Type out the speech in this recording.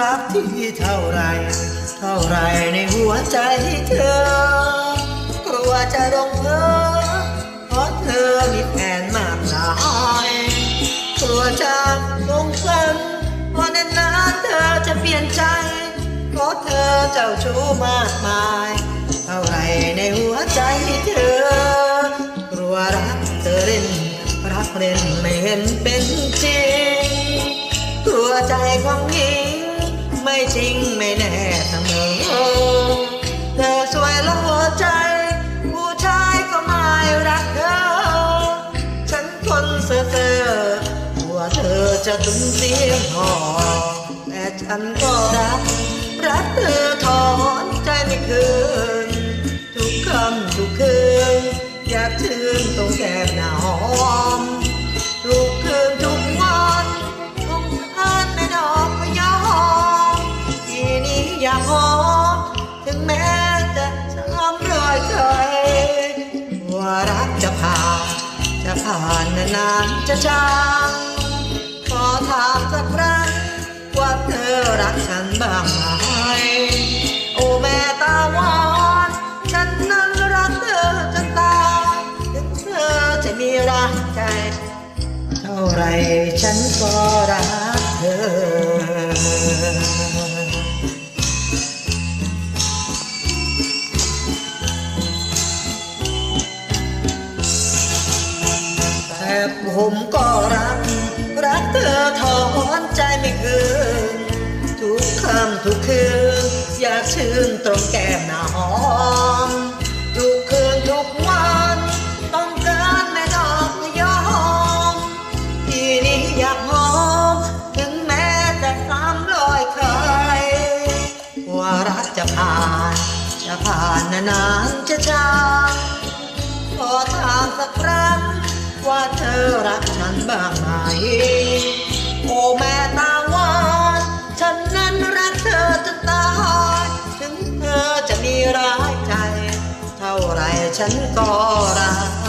รักที่เท่าไร เท่าไรในหัวใจเธอกลัวจะลงเพอเพราะเธอมีแฟนมากมายกลัวจะลงฝันเพราะนานๆเธอจะเปลี่ยนใจเพราะเธอเจ้าชู้มากมาย เท่าไรในหัวใจเธอกลัวรักเธอเล่น รักเล่นไม่เห็นเป็นจริงกลัวใจของหญิง ไม่จริงไม่แน่เสมอเธอสวยแล้วหัวใจ ผู้ชายก็ไม่รักเธอ ฉันคนเซ่อเซ่อกลัวเธอจะตุ้มเสียงหอแต่ฉันก็รัก รักเธอถอนใจไม่คืน ทุกคำทุกคืนอยากชื่นตรงแก้มหน้าหอม อยากหอมถึงแม้จะช้ำรอยเคยว่ารักจะผ่านจะผ่านนานๆจะจางขอถามสักครั้งว่าเธอรักฉันบ้างไหมโอ้แม่ตาหวานฉันนั้นรักเธอจนตายถึงเธอจะมีรักใจ เท่าไรฉันก็รักเธอ แต่ผมก็รัก รักเธอถอนใจไม่คืนทุกคำทุกคืนอยากชื่นตรงแก้มหน้าหอม ทุกคืนทุกวันต้องการแม่ดอกยอม ทีนี้อยากหอม ถึงแม้แต่สามร้อยเคยว่ารักจะผ่าน จะผ่านนานๆจะจางขอถามสักครั้ง ว่าเธอรักฉันบ้างไหม โอ้แม่ตาหวานฉันนั้นรักเธอจนตาย ถึงเธอจะมีร้ายใจ เท่าไรฉันก็รัก